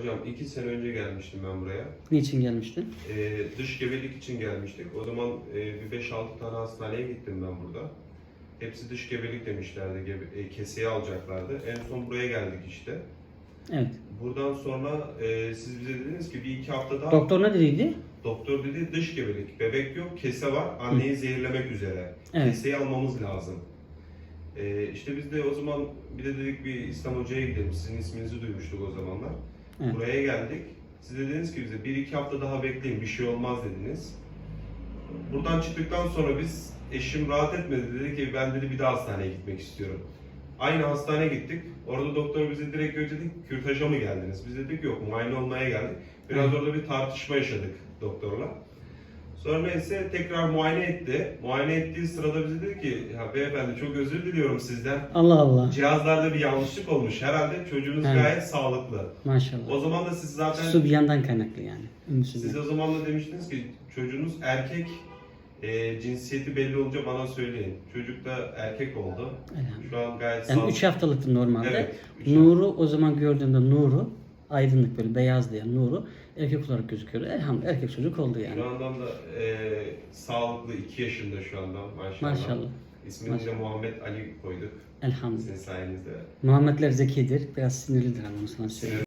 Hocam iki sene önce gelmiştim ben buraya. Niçin gelmiştin? Ee, dış gebelik için gelmiştik. O zaman e, bir 5-6 tane hastaneye gittim ben burada. Hepsi dış gebelik demişlerdi. Gebe, e, keseye alacaklardı. En son buraya geldik işte. Evet. Buradan sonra e, siz bize dediniz ki bir iki hafta daha Doktor ne dediydi? doktor dedi dış gebelik. Bebek yok, kese var. Anneyi zehirlemek üzere. Evet. Keseyi almamız lazım. E, işte biz de o zaman bir de dedik bir İslam Hoca'ya gidelim. Sizin isminizi duymuştuk o zamanlar. Evet. Buraya geldik. Siz dediniz ki bize bir iki hafta daha bekleyin bir şey olmaz dediniz. Buradan çıktıktan sonra biz eşim rahat etmedi dedi ki ben dedi bir daha hastaneye gitmek istiyorum. Aynı hastaneye gittik. Orada doktor bize direkt dedi kürtaja mı geldiniz? Biz dedik yok muayene olmaya geldik. Biraz Hı. orada bir tartışma yaşadık doktorla. Sonra neyse tekrar muayene etti. Muayene ettiği sırada bize dedi ki ya beyefendi çok özür diliyorum sizden. Allah Allah. Cihazlarda bir yanlışlık olmuş. Herhalde çocuğunuz Evet. gayet sağlıklı. Maşallah. O zaman da siz zaten Su bir yandan kaynaklı yani. Ünsüzlük. siz o zaman da demiştiniz ki çocuğunuz erkek e, cinsiyeti belli olunca bana söyleyin. Çocuk da erkek oldu. Elhamdülillah. Şu an gayet Yani sağlıklı. 3 haftalıktı normalde. Evet, üç Nuru o zaman gördüğümde Nuru aydınlık böyle beyaz diye Nuru erkek olarak gözüküyor. Elhamdülillah erkek çocuk oldu yani. Şu andan da e, sağlıklı 2 yaşında şu anda maşallah. Maşallah. İsmini de. Muhammed Ali koyduk Elhamdülillah. sizin sayenizde. Muhammedler zekidir. Biraz sinirlidir ama sana söyleyeyim.